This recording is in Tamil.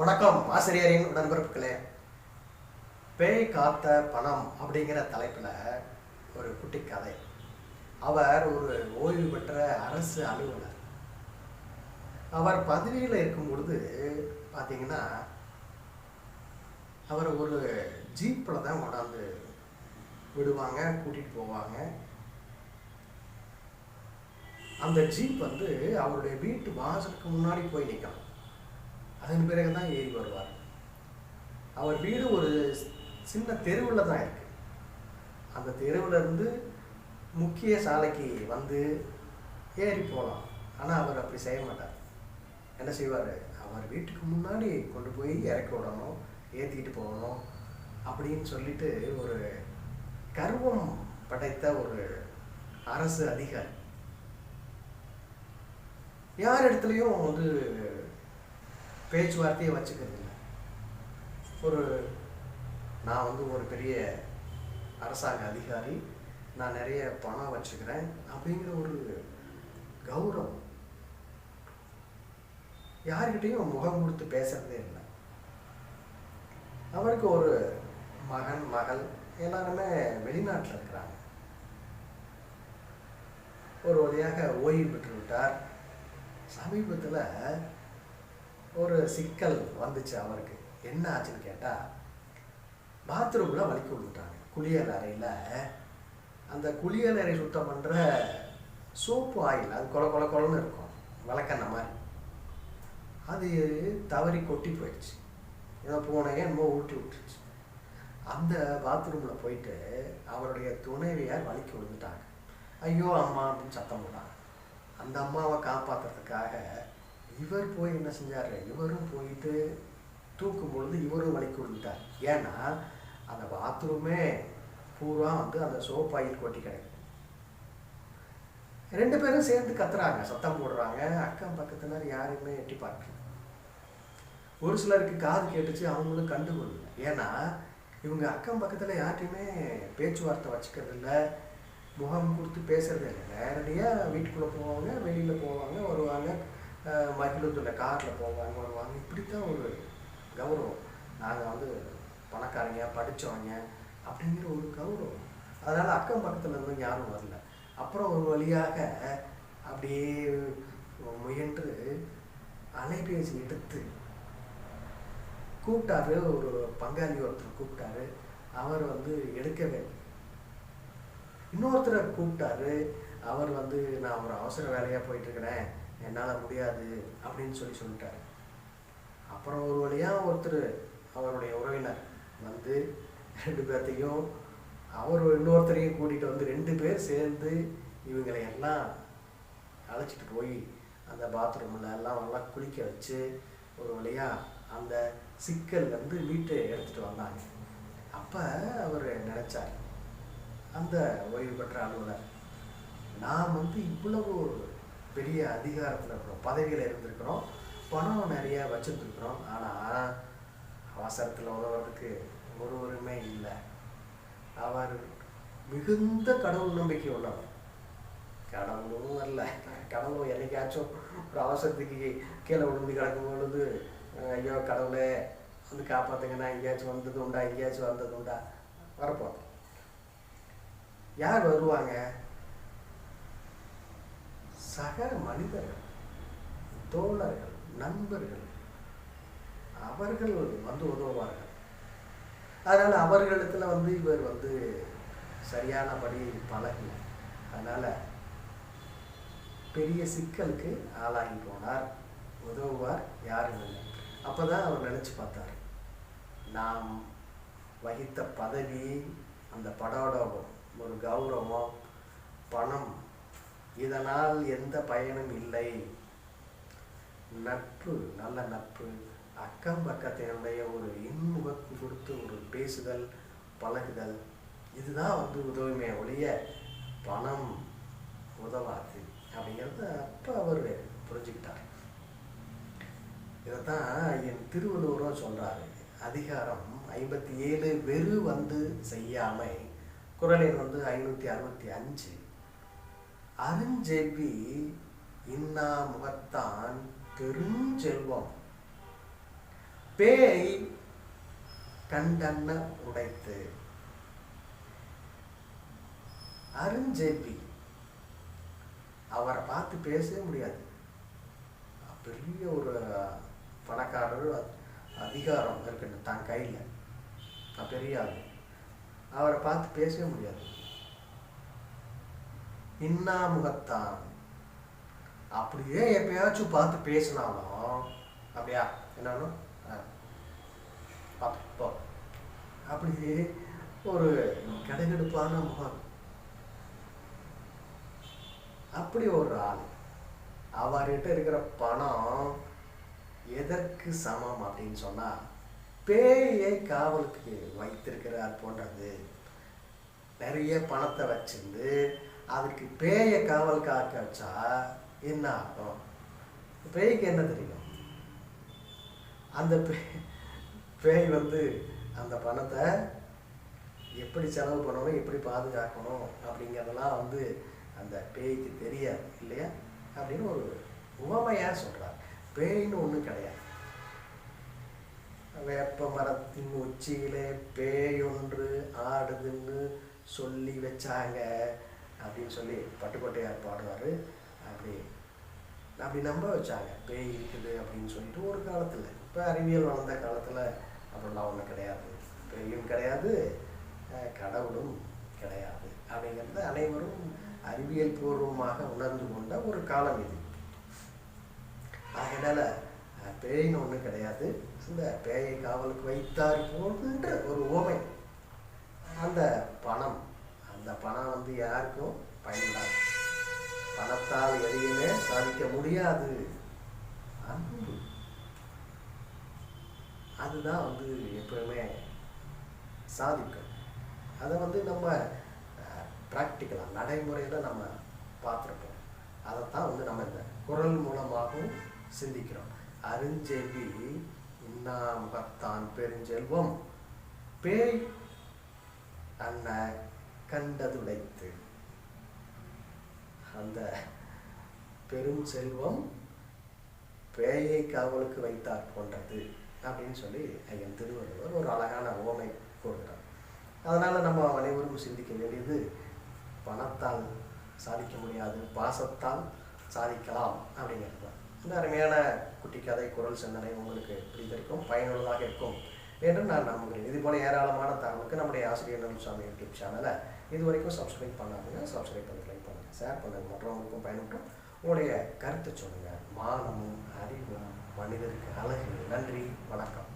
வணக்கம் ஆசிரியரின் உடன்பிறப்புகளே. பேய் காத்த பணம் அப்படிங்கிற தலைப்பில் ஒரு குட்டி கதை. அவர் ஒரு ஓய்வு பெற்ற அரசு அலுவலர். அவர் பதவியில் இருக்கும் பொழுது பார்த்தீங்கன்னா அவர் ஒரு ஜீப்பில் தான் கொண்டாந்து விடுவாங்க கூட்டிகிட்டு போவாங்க. அந்த ஜீப் வந்து அவருடைய வீட்டு வாசலுக்கு முன்னாடி போய் நிற்கும். அதன் பிறகு தான் ஏறி வருவார். அவர் வீடு ஒரு சின்ன தெருவில் தான் இருக்கு. அந்த தெருவில் இருந்து முக்கிய சாலைக்கு வந்து ஏறி போகலாம். ஆனால் அவர் அப்படி செய்ய மாட்டார். என்ன செய்வார்? அவர் வீட்டுக்கு முன்னாடி கொண்டு போய் இறக்கி விடணும் ஏற்றிக்கிட்டு போகணும் அப்படின்னு சொல்லிட்டு ஒரு கர்வம் படைத்த ஒரு அரசு அதிகாரி. யார் இடத்துலையும் வந்து பேச்சுவார்த்தையை வச்சுக்கிறது இல்லை. ஒரு நான் வந்து ஒரு பெரிய அரசாங்க அதிகாரி நான் நிறைய பணம் வச்சுக்கிறேன் அப்படிங்கிற ஒரு கௌரவம். யார்கிட்டையும் முகம் கொடுத்து பேசுறதே இல்லை. அவருக்கு ஒரு மகன் மகள் எல்லாருமே வெளிநாட்டில் இருக்கிறாங்க. ஒரு வழியாக ஓய்வு பெற்று விட்டார் சமீபத்தில் ஒரு சிக்கல் வந்துச்சு அவருக்கு. என்ன ஆச்சுன்னு கேட்டால் பாத்ரூமில் வலிக்கு விட்டுட்டாங்க. குளியல் அறையில் அந்த குளியல் அறை சுத்தம் பண்ணுற சோப்பு ஆயில் அது கொல கொல கொலன்னு இருக்கும் விளக்கெண்ணெய் மாதிரி. அது தவறி கொட்டி போயிடுச்சு. ஏதோ போனேன் என்னமோ ஊட்டி விட்டுருச்சு. அந்த பாத்ரூமில் போயிட்டு அவருடைய துணைவியார் வலிக்கு விழுந்துட்டாங்க. ஐயோ அம்மா அப்படின்னு சத்தம் போட்டாங்க. அந்த அம்மாவை காப்பாற்றுறதுக்காக இவர் போய் என்ன செஞ்சார்? இவரும் போயிட்டு தூக்கும் பொழுது இவரும் வலிக்கு விழுந்துட்டார். ஏன்னா அந்த பாத்ரூமே பூரா வந்து அந்த சோப்பாயில் கொட்டி கிடக்கு. ரெண்டு பேரும் சேர்ந்து கத்துறாங்க. சத்தம் போடுறாங்க. அக்கம் பக்கத்தினர் யாருமே எட்டி பார்க்கல. ஒரு சிலருக்கு காது கேட்டுச்சு அவங்களும் கண்டுகொள்ளல ஏன்னா இவங்க அக்கம் பக்கத்தில் யார்ட்டையுமே பேச்சுவார்த்தை வச்சுக்கிறது இல்லை முகம் கொடுத்து பேசுறது இல்லை. நேரடியாக வீட்டுக்குள்ளே போவாங்க வெளியில் போவாங்க வருவாங்க. மகிழ்ந்துள்ள காரில் போவாங்க வருவாங்க இப்படித்தான் ஒரு கௌரவம். நாங்கள் வந்து பணக்காரங்க படித்தவங்க அப்படிங்கிற ஒரு கௌரவம். அதனால் அக்கம் பக்கத்தில் இருந்தும் யாரும் வரல. அப்புறம் ஒரு வழியாக அப்படியே முயன்று அலைபேசி எடுத்து கூப்பிட்டாரு. ஒரு பங்காளி ஒருத்தர் கூப்பிட்டாரு. அவர் வந்து எடுக்கவே இன்னொருத்தரை கூப்பிட்டாரு. அவர் வந்து நான் ஒரு அவசர வேலையாக போயிட்டுருக்கிறேன் என்னால் முடியாது அப்படின்னு சொல்லி சொல்லிட்டாரு. அப்புறம் ஒரு வழியாக ஒருத்தர் அவருடைய உறவினர் வந்து ரெண்டு பேர்த்தையும் அவர் இன்னொருத்தரையும் கூட்டிகிட்டு வந்து ரெண்டு பேர் சேர்ந்து இவங்களை எல்லாம் அழைச்சிட்டு போய் அந்த பாத்ரூமில் எல்லாம் நல்லா குளிக்க வச்சு ஒரு வழியாக அந்த சிக்கல்லேருந்து மீட்டு எடுத்துகிட்டு வந்தாங்க. அப்போ அவர் நினச்சார் அந்த ஓய்வு பெற்ற அலுவலர் நாம் வந்து இவ்வளவு பெரிய அதிகாரத்தில் இருக்கிறோம் பதவியில் இருந்திருக்கிறோம். பணம் நிறைய வச்சுருந்துருக்குறோம். ஆனால் அவசரத்தில் உதவுறதுக்கு ஒருவருமே இல்லை. அவர் மிகுந்த கடவுள் நம்பிக்கை உள்ளவர். கடவுளும் அல்ல. கடவுள் என்னைக்காச்சும் ஒரு அவசரத்துக்கு கீழே விழுந்து கிடக்கும் பொழுது ஐயோ கடவுளே வந்து காப்பாத்துங்கன்னா எங்கேயாச்சும் வந்தது உண்டா? எங்கேயாச்சும் வந்தது உண்டா? வரப்போம் யார் வருவாங்க? சக மனிதர்கள் தோழர்கள் நண்பர்கள் அவர்கள் வந்து உதவுவார்கள். அதனால் அவர்களிடத்தில் வந்து இவர் வந்து சரியானபடி பழகல. அதனால் பெரிய சிக்கலுக்கு ஆளாகி போனார். உதவுவார் யாரும் இல்லை. அப்போ தான் அவர் நினச்சி பார்த்தார். நாம் வகித்த பதவி அந்த படோட ஒரு கௌரவம் பணம் இதனால் எந்த பயனும் இல்லை. நட்பு நல்ல நட்பு அக்கம் பக்கத்தினுடைய ஒரு இன்முகம் கொடுத்து ஒரு பேசுதல் பழகுதல் இதுதான் வந்து உதவுமே ஒழிய பணம் உதவாது. அப்படிங்கிறத அப்போ அவர் புரிஞ்சுக்கிட்டார். இதைத்தான் என் திருவள்ளுவரும் சொல்கிறாரு அதிகாரம் ஐம்பத்தி ஏழு வெறு வந்து செய்யாமை குரலின் வந்து ஐநூற்றி அறுபத்தி அஞ்சு. அருஞ்செல்வி இன்னா முகத்தான் பெருஞ்செல்வம். பேய் கண்டன்ன உடைத்து. அருஞ்செல்வி அவரை பார்த்து பேசவே முடியாது. பெரிய ஒரு பணக்காரர் அதிகாரம் இருக்குன்னு தன் கையில். பெரிய ஆள். அவரை பார்த்து பேசவே முடியாது. இன்னா முகத்தான் அப்படியே எப்பயாச்சும் பார்த்து பேசினாலும் அப்படியா? என்னன்னு? பார்த்து அப்படியே ஒரு கடைகெடுப்பான முகம். அப்படி ஒரு ஆள். அவர்கிட்ட இருக்கிற பணம் எதற்கு சமம் அப்படின்னு சொன்னா பேயை காவலுக்கு வைத்திருக்கிறார் போன்றது. நிறைய பணத்தை வச்சிருந்து அதுக்கு பேயை காவல் காக்க வச்சா என்ன ஆகும் பேய்க்கு என்ன தெரியும்? அந்த பேய் பேய் வந்து அந்த பணத்தை எப்படி செலவு பண்ணணும் எப்படி பாதுகாக்கணும் அப்படிங்கிறதெல்லாம் வந்து அந்த பேய்க்கு தெரியாது இல்லையா? அப்படின்னு ஒரு உவமையாக சொல்கிறார் பேய்னு ஒன்றும் கிடையாது. வேப்ப மரத்தின் உச்சியிலே பேயொன்று ஆடுதுன்னு சொல்லி வச்சாங்க. அப்படின்னு சொல்லி பட்டுக்கோட்டையார் பாடுவார். அப்படி அப்படி நம்ப வச்சாங்க. பேய் இருக்குது அப்படின்னு சொல்லிட்டு ஒரு காலத்தில். இப்போ அறிவியல் வளர்ந்த காலத்தில் அப்படிலாம் ஒன்றும் கிடையாது. பேயும் கிடையாது கடவுளும் கிடையாது அப்படிங்கிறத அனைவரும் அறிவியல் பூர்வமாக உணர்ந்து கொண்ட ஒரு காலம் இது. அதனால பேயின்னு ஒன்றும் கிடையாது. இந்த பேயை காவலுக்கு வைத்தார் போன்ற ஒரு ஓமை. அந்த பணம் வந்து யாருக்கும் பயன்படாது. பணத்தால் எதையுமே சாதிக்க முடியாது. அன்பு. அதுதான் வந்து எப்பவுமே சாதிக்கும். அதை வந்து நம்ம ப்ராக்டிக்கலாக நடைமுறையில் நம்ம பார்த்துருப்போம். அதைத்தான் வந்து நம்ம இந்த குரல் மூலமாகவும் சிந்திக்கிறோம். அருஞ்செல்வி இன்னா முகத்தான் பெருஞ்செல்வம். பேய் அண்ண கண்டதுடைத்து. அந்த பெரும் செல்வம் பேயை காவலுக்கு வைத்தார் போன்றது அப்படின்னு சொல்லி ஐயன் திருவள்ளுவர் ஒரு அழகான ஓமை கூறுகிறார். அதனால் நம்ம அனைவரும் சிந்திக்க வேண்டியது பணத்தால் சாதிக்க முடியாது பாசத்தால் சாதிக்கலாம் அப்படிங்கிறது தான். இந்த அருமையான குட்டி கதை குரல் சிந்தனை உங்களுக்கு பிடித்திருக்கும் பயனுள்ளதாக இருக்கும். என்று நான் நம்புகிறேன் இது போல ஏராளமான தகவலுக்கு நம்முடைய ஆசிரியர் நலுசாமி யூடியூப் சேனலை இது வரைக்கும் சப்ஸ்கிரைப் பண்ணாதுங்க. சப்ஸ்கிரைப் பண்ணி லைக் பண்ணுங்கள் ஷேர் பண்ணுங்கள் மற்றவங்களுக்கும் பயன்பட்டும் உங்களுடைய கருத்தை சொல்லுங்கள் மானமும் அறிவும் மனிதருக்கு அழகு. நன்றி. வணக்கம்.